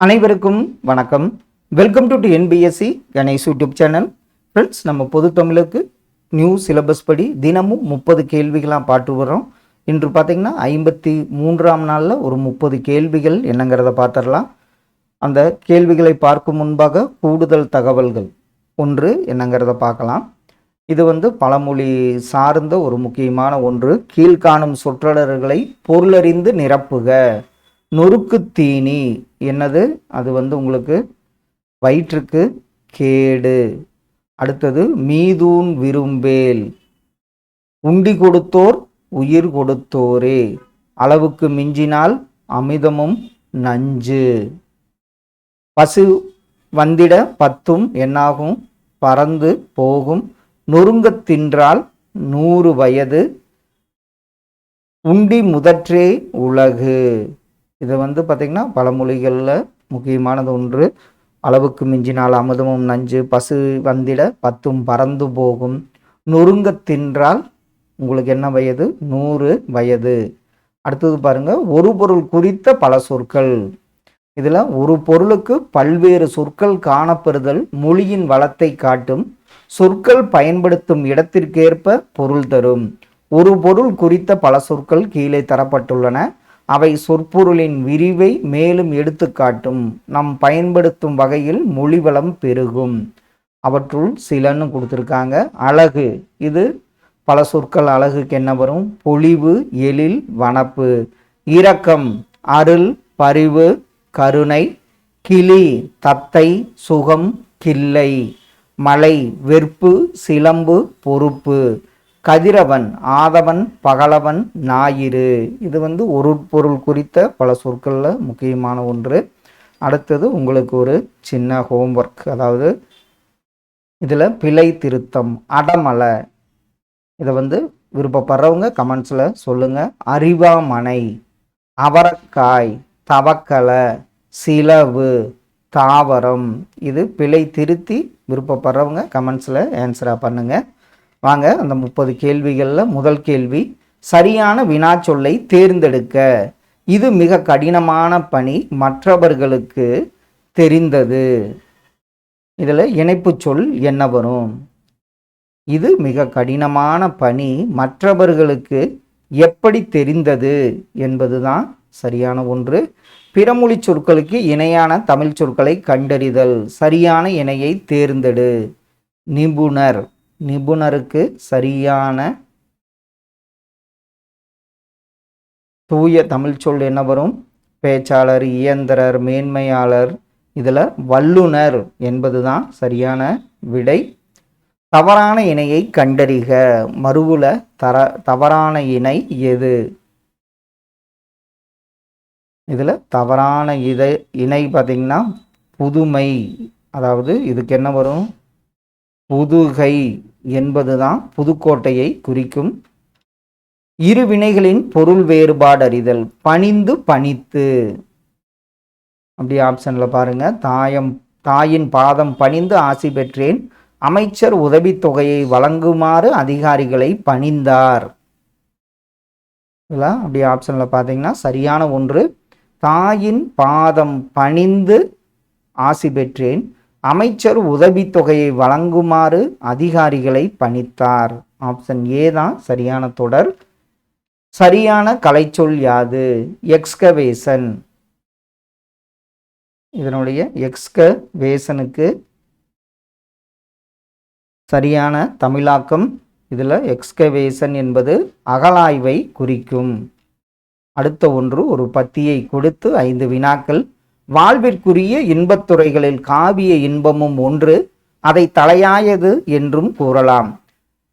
அனைவருக்கும் வணக்கம். Welcome to NPSC Ganesh YouTube channel friends நம்ம பொது தமிழுக்கு நியூ சிலபஸ் படி தினமும் முப்பது கேள்விகளாக பாட்டு வரோம் இன்று பார்த்திங்கன்னா ஐம்பத்தி மூன்றாம் நாளில் ஒரு முப்பது கேள்விகள் என்னங்கிறத பார்த்துடலாம். அந்த கேள்விகளை பார்க்கும் முன்பாக கூடுதல் தகவல்கள். ஒன்று என்னங்கிறத பார்க்கலாம். இது வந்து பழமொழி சார்ந்த ஒரு முக்கியமான ஒன்று. கீழ்காணும் சொற்றொடர்களை பொருளறிந்து நிரப்புக. நொறுக்கு தீனி. என்னது? அது வந்து உங்களுக்கு வயிற்றுக்கு கேடு. அடுத்தது மீதூன் விரும்பேல். உண்டி கொடுத்தோர் உயிர் கொடுத்தோரே. அளவுக்கு மிஞ்சினால் அமிதமும் நஞ்சு. பசு வந்திட பத்தும் என்னாகும்? பறந்து போகும். நொறுங்கத் தின்றால் நூறு வயது. உண்டி முதற்றே உலகு. இது வந்து பார்த்திங்கன்னா பழமொழிகளில் முக்கியமானது ஒன்று. அளவுக்கு மிஞ்சினால் அமுதமும் நஞ்சு பசு வந்திட பத்தும் பறந்து போகும். நொறுங்கத் தின்றால் உங்களுக்கு என்ன வயது? நூறு வயது. அடுத்தது பாருங்க ஒரு பொருள் குறித்த பல சொற்கள். இதில் ஒரு பொருளுக்கு பல்வேறு சொற்கள் காணப்பெறுதல் மொழியின் வளத்தை காட்டும். சொற்கள் பயன்படுத்தும் இடத்திற்கேற்ப பொருள் தரும். ஒரு பொருள் குறித்த பல சொற்கள் கீழே தரப்பட்டுள்ளன. அவை சொற்பொருளின் விரிவை மேலும் எடுத்துக்காட்டும் நம் பயன்படுத்தும் வகையில் மொழிவளம் பெருகும். அவற்றுள் சிலன்னு கொடுத்துருக்காங்க. அழகு. இது பல சொற்கள் அழகுக்கு என்ன வரும்? பொலிவு எழில் வனப்பு. இரக்கம் அருள் பரிவு கருணை. கிளி தத்தை சுகம் கிள்ளை மலை வெற்பு சிலம்பு பொறுப்பு. கதிரவன் ஆதவன் பகலவன் ஞாயிறு. இது வந்து ஒரு பொருள் குறித்த பல சொற்களில் முக்கியமான ஒன்று. அடுத்தது உங்களுக்கு ஒரு சின்ன ஹோம்ஒர்க் அதாவது இதில் பிழை திருத்தம் அடமலை. இதை வந்து விருப்பப்படுறவங்க கமெண்ட்ஸில் சொல்லுங்கள் அறிவாமனை அவரக்காய் தவக்கலை சிலவு தாவரம். இது பிழை திருத்தி விருப்பப்படுறவங்க கமெண்ட்ஸில் ஆன்சராக பண்ணுங்கள் வாங்க அந்த முப்பது கேள்விகளில் முதல் கேள்வி சரியான வினாச்சொல்லை தேர்ந்தெடுக்க. இது மிக கடினமான பணி மற்றவர்களுக்கு தெரிந்தது. இதில் இணைப்பு சொல் என்ன வரும்? இது மிக கடினமான பணி மற்றவர்களுக்கு எப்படி தெரிந்தது என்பதுதான் சரியான ஒன்று. பிறமொழி சொற்களுக்கு இணையான தமிழ் சொற்களை கண்டறிதல் சரியான இணையை தேர்ந்தெடு. நிபுணர் நிபுணருக்கு சரியான தூய தமிழ் சொல் என்ன வரும்? பேச்சாளர் இயந்திரர் மேன்மையாளர். இதில் வல்லுனர் என்பதுதான் சரியான விடை. தவறான இணையை கண்டறிக. மறுவுல தர தவறான இணை எது? இதில் தவறான இதை இணை பார்த்திங்கன்னா புதுமை. அதாவது இதுக்கு என்ன வரும்? புதுகை என்பதுதான் புதுக்கோட்டையை குறிக்கும். இரு வினைகளின் பொருள் வேறுபாடு அறிதல் பணிந்து பணித்து. அப்படி ஆப்ஷனில் பாருங்க. தாயம் தாயின் பாதம் பணிந்து ஆசி பெற்றேன். அமைச்சர் உதவித்தொகையை வழங்குமாறு அதிகாரிகளை பணிந்தார். இதெல்லாம் அப்படி ஆப்ஷனில் பார்த்தீங்கன்னா சரியான ஒன்று. தாயின் பாதம் பணிந்து ஆசி பெற்றேன். அமைச்சர் உதவித்தொகையை வழங்குமாறு அதிகாரிகளை பணித்தார். ஆப்ஷன் ஏ தான் சரியான தொடர். சரியான கலைச்சொல் யாது? எக்ஸ்கவேஷன். இதனுடைய எக்ஸ்கவேஷனுக்கு சரியான தமிழாக்கம். இதில் எக்ஸ்கவேஷன் என்பது அகலாய்வை குறிக்கும். அடுத்த ஒன்று ஒரு பத்தியை கொடுத்து ஐந்து வினாக்கள். வாழ்விற்குரிய இன்பத்துறைகளில் காவிய இன்பமும் ஒன்று அதை தலையாயது என்றும் கூறலாம்.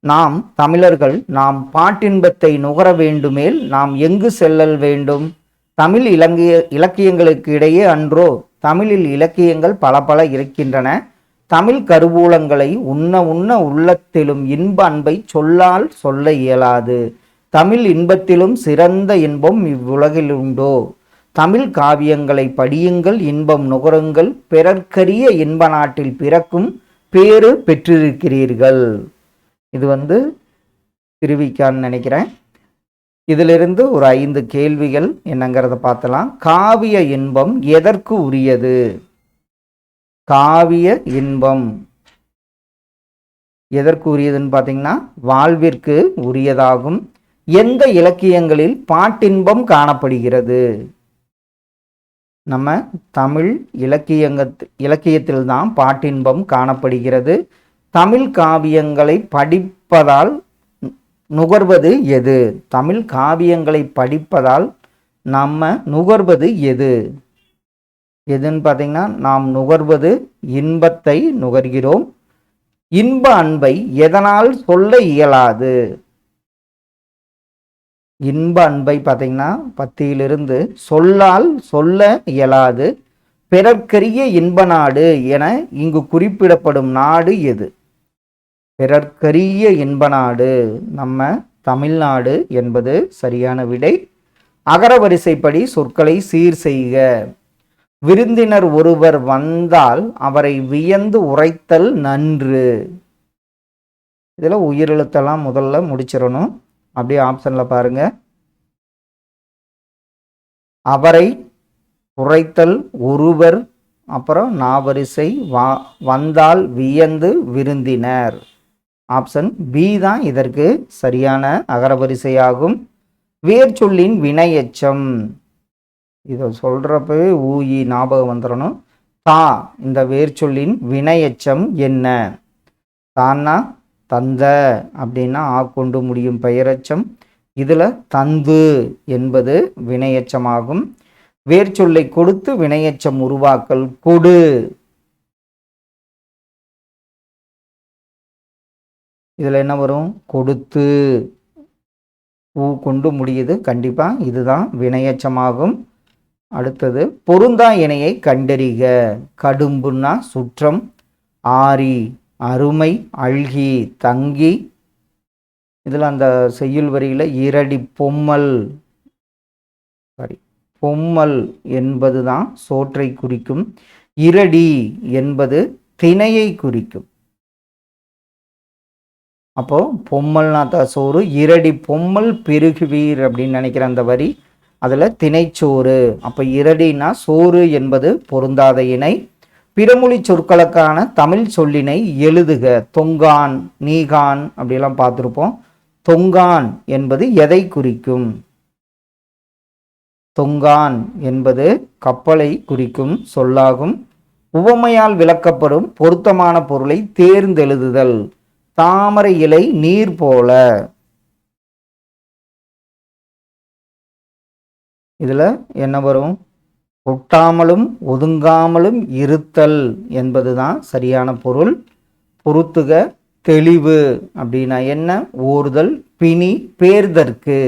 நாம் தமிழர்கள் நாம் பாட்டின்பத்தை நுகர வேண்டுமேல் நாம் எங்கு செல்லல் வேண்டும்? தமிழ் இலங்கைய இலக்கியங்களுக்கு இடையே அன்றோ தமிழில் இலக்கியங்கள் பல பல இருக்கின்றன. தமிழ் கருவூலங்களை உண்ண உண்ண உள்ளத்திலும் இன்ப அன்பை சொல்லால் சொல்ல இயலாது. தமிழ் இன்பத்திலும் சிறந்த இன்பம் இவ்வுலகில் உண்டோ? தமிழ் காவியங்களை படியுங்கள் இன்பம் நுகருங்கள் பிறர்க்கரிய இன்ப நாட்டில் பிறக்கும் பேறு பெற்றிருக்கிறீர்கள். இது வந்து திருவிக்கான்னு நினைக்கிறேன். இதிலிருந்து ஒரு ஐந்து கேள்விகள் என்னங்கிறத பார்த்தலாம். காவிய இன்பம் எதற்கு உரியது? காவிய இன்பம் எதற்கு உரியதுன்னு பார்த்தீங்கன்னா வாழ்விற்கு உரியதாகும். எந்த இலக்கியங்களில் பாட்டின்பம் காணப்படுகிறது? நம்ம தமிழ் இலக்கியங்கத் இலக்கியத்தில்தான் பாட்டின்பம் காணப்படுகிறது. தமிழ் காவியங்களை படிப்பதால் நுகர்வது எது? தமிழ் காவியங்களை படிப்பதால் நம்ம நுகர்வது எது? எதுன்னு பார்த்தீங்கன்னா நாம் நுகர்வது இன்பத்தை நுகர்கிறோம். இன்ப அன்பை எதனால் சொல்ல இயலாது? இன்ப அன்பை பார்த்தீங்கன்னா பத்தியிலிருந்து சொல்லால் சொல்ல இயலாது. பிறர்க்கரிய இன்ப நாடு என இங்கு குறிப்பிடப்படும் நாடு எது? பிறர்க்கரிய இன்ப நாடு நம்ம தமிழ்நாடு என்பது சரியான விடை. அகரவரிசைப்படி சொற்களை சீர் செய்க. விருந்தினர் ஒருவர் வந்தால் அவரை வியந்து உரைத்தல் நன்று. இதில் உயிரெழுத்தெல்லாம் முதல்ல முடிச்சிடணும். அப்படியே ஆப்ஷனில் பாருங்கள் அவரை உரைத்தல் ஒருவர் அப்புறம் நாவரிசை வா வந்தால் வியந்து விருந்தினர். ஆப்ஷன் பி தான் இதற்கு சரியான அகரவரிசையாகும் வேர்ச்சொல்லின் வினையச்சம். இதை சொல்கிறப்பவே ஊயி ஞாபகம் வந்துடணும் தா இந்த வேர்ச்சொல்லின் வினையச்சம் என்ன? தான்னா தந்த அப்படின்னா ஆ கொண்டு முடியும் பெயரச்சம். இதில் தந்து என்பது வினையச்சமாகும். வேர்ச்சொல்லை கொடுத்து வினையச்சம் உருவாக்கல் கொடு. இதில் என்ன வரும்? கொடுத்து. ஊ கொண்டு முடியுது. கண்டிப்பாக இதுதான் வினையச்சமாகும். அடுத்தது பொருந்தா இணையை கண்டறிக. கடும்புன்னா சுற்றம் ஆரி. அருமை அழ்கி தங்கி. இதில் அந்த செய்யுள் வரியில் இரடி பொம்மல். சாரி பொம்மல் என்பது தான் சோற்றை குறிக்கும். இரடி என்பது திணையை குறிக்கும். அப்போ பொம்மல்னாத்தா சோறு இரடி பொம்மல் பெருகுவீர் அப்படின்னு நினைக்கிற அந்த வரி. அதில் திணைச்சோறு. அப்போ இரடினா சோறு என்பது பொருந்தாத இணை. பிறமொழி சொற்களுக்கான தமிழ் சொல்லினை எழுதுக. தொங்கான் நீகான் அப்படிலாம் பார்த்துருப்போம். தொங்கான் என்பது எதை குறிக்கும்? தொங்கான் என்பது கப்பலை குறிக்கும் சொல்லாகும். உவமையால் விளக்கப்படும் பொருத்தமான பொருளை தேர்ந்தெழுதுதல். தாமரை இலை நீர் போல. இதில் என்ன வரும்? ஒட்டாமலும் ஒதுங்காமலும் இருத்தல் என்பதுதான் சரியான பொருள். பொருத்துக தெளிவு அப்படின்னா என்ன? ஓறுதல் பிணி பேர்தற்கு.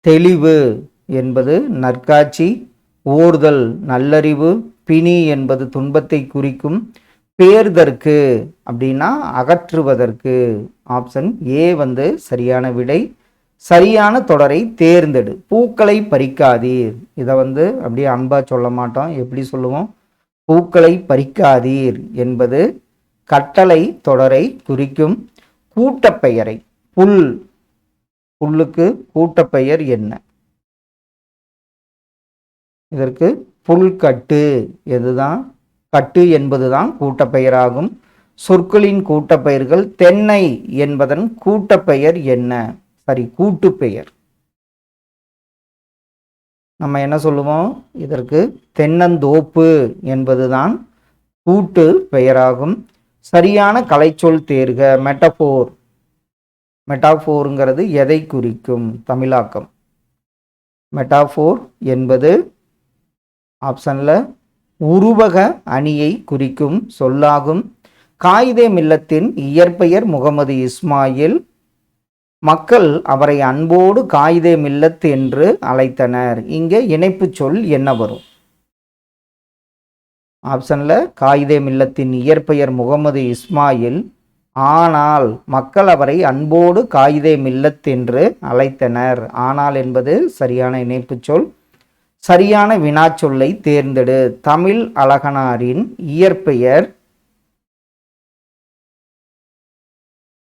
தெளிவு என்பது நற்காட்சி. ஓர்தல் நல்லறிவு. பிணி என்பது துன்பத்தை குறிக்கும். பேர்தற்கு அப்படின்னா அகற்றுவதற்கு. ஆப்ஷன் ஏ வந்து சரியான விடை. சரியான தொடரை தேர்ந்தெடு. பூக்களை பறிக்காதீர் இதை வந்து அப்படியே அன்பா சொல்ல மாட்டோம். எப்படி சொல்லுவோம்? பூக்களை பறிக்காதீர் என்பது கட்டளை தொடரை குறிக்கும் கூட்டப்பெயரை. புல். புல்லுக்கு கூட்டப்பெயர் என்ன? இதற்கு புல்கட்டு எதுதான் கட்டு என்பதுதான் கூட்டப்பெயராகும். சொற்களின் கூட்டப்பெயர்கள் தென்னை என்பதன் கூட்டப்பெயர் என்ன? சாரி கூட்டுப்பெயர் நம்ம என்ன சொல்லுவோம்? இதற்கு தென்னந்தோப்பு என்பதுதான் கூட்டு பெயராகும். சரியான கலைச்சொல் தேர்க மெட்டபோர் மெட்டாஃபோருங்கிறது எதை குறிக்கும்? தமிழாக்கம். மெட்டாஃபோர் என்பது ஆப்ஷனில் உருவக அணியை குறிக்கும் சொல்லாகும். காயிதே மில்லத்தின் இயற்பெயர் முகமது இஸ்மாயில் மக்கள் அவரை அன்போடு காயிதே மில்லத் என்று அழைத்தனர். இங்கே இணைப்பு சொல் என்ன வரும்? ஆப்ஷனில் காயிதே மில்லத்தின் இயற்பெயர் முகமது இஸ்மாயில் ஆனால் மக்கள் அவரை அன்போடு காயிதே மில்லத் என்று அழைத்தனர். ஆனால் என்பது சரியான இணைப்பு சொல். சரியான வினாச்சொல்லை தேர்ந்தெடு. தமிழ் அழகனாரின் இயற்பெயர்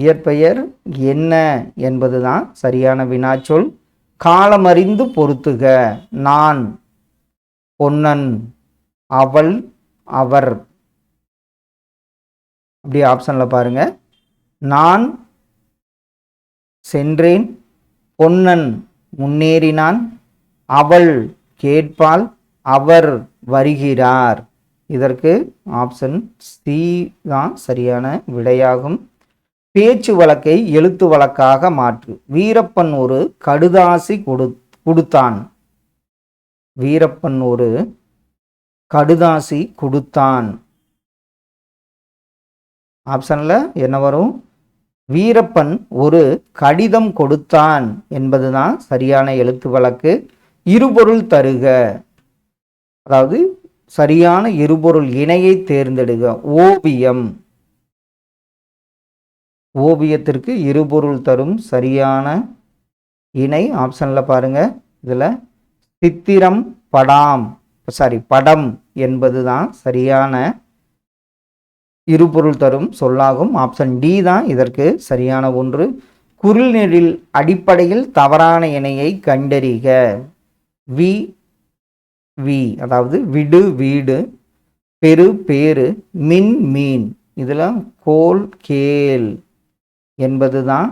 இயற்பெயர் என்ன என்பதுதான் சரியான வினாச்சொல். காலமறிந்து பொருத்துக நான் பொன்னன் அவள் அவர். அப்படி ஆப்ஷனில் பாருங்க. நான் சென்றேன் பொன்னன் முன்னேறினான் அவள் கேட்பாள் அவர் வருகிறார். இதற்கு ஆப்ஷன் சி தான் சரியான விடையாகும். பேச்சு வழக்கை எழுத்து வழக்காக மாற்று. வீரப்பன் ஒரு கடுதாசி கொடு கொடுத்தான். வீரப்பன் ஒரு கடுதாசி கொடுத்தான். ஆப்ஷனில் என்ன வரும்? வீரப்பன் ஒரு கடிதம் கொடுத்தான் என்பதுதான் சரியான எழுத்து வழக்கு. இருபொருள் தருக. அதாவது சரியான இருபொருள் இணையை தேர்ந்தெடுக. ஓவியம். ஓவியத்திற்கு இருபொருள் தரும் சரியான இணை ஆப்ஷனில் பாருங்க. இதில் சித்திரம் படாம் சாரி படம் என்பது தான் சரியான இருபொருள் தரும் சொல்லாகும். ஆப்ஷன் டி தான் இதற்கு சரியான ஒன்று. குறுநெழில் அடிப்படையில் தவறான இணையை கண்டறிக. வி வி அதாவது விடு வீடு பெரு பேரு மின் மீன். இதில் கோல் கேல். என்பது தான்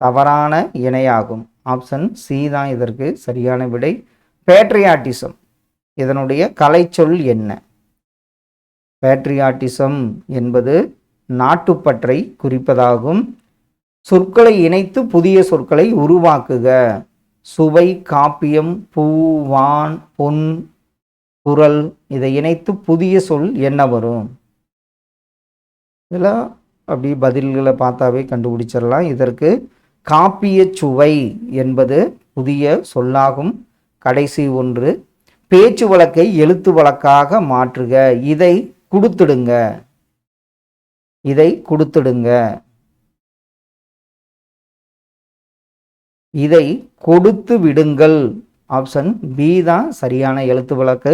தவறான இணையாகும். ஆப்ஷன் சி தான் இதற்கு சரியான விடை. பேட்ரியாட்டிசம் இதனுடைய கலைச்சொல் என்ன? பேட்ரியாட்டிசம் என்பது நாட்டுப்பற்றை குறிப்பதாகும். சொற்களை இணைத்து புதிய சொற்களை உருவாக்குக. சுவை காப்பியம் பூவான் பொன் குரல் இதை இணைத்து புதிய சொல் என்ன வரும்? இதில் அப்படி பதில்களை பார்த்தாவே கண்டுபிடிச்சிடலாம். இதற்கு காப்பிய சுவை என்பது புதிய சொல்லாகும். கடைசி ஒன்று பேச்சு வழக்கை எழுத்து வழக்காக மாற்றுக. இதை கொடுத்துடுங்க. இதை கொடுத்துடுங்க. இதை கொடுத்து விடுங்கள். ஆப்ஷன் பி தான் சரியான எழுத்து வழக்கு.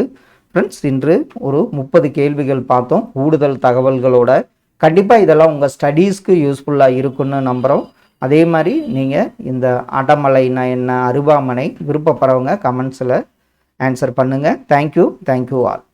ஃப்ரெண்ட்ஸ் இன்று ஒரு முப்பது கேள்விகள் பார்த்தோம். கூடுதல் தகவல்களோட கண்டிப்பாக இதெல்லாம் உங்கள் ஸ்டடீஸ்க்கு யூஸ்ஃபுல்லாக இருக்குன்னு நம்புகிறோம் அதே மாதிரி நீங்கள் இந்த அடமலைனா என்ன அருவாமனை விருப்பப்படுறவங்க கமெண்ட்ஸில் ஆன்சர் பண்ணுங்கள் தேங்க்யூ தேங்க்யூ ஆல்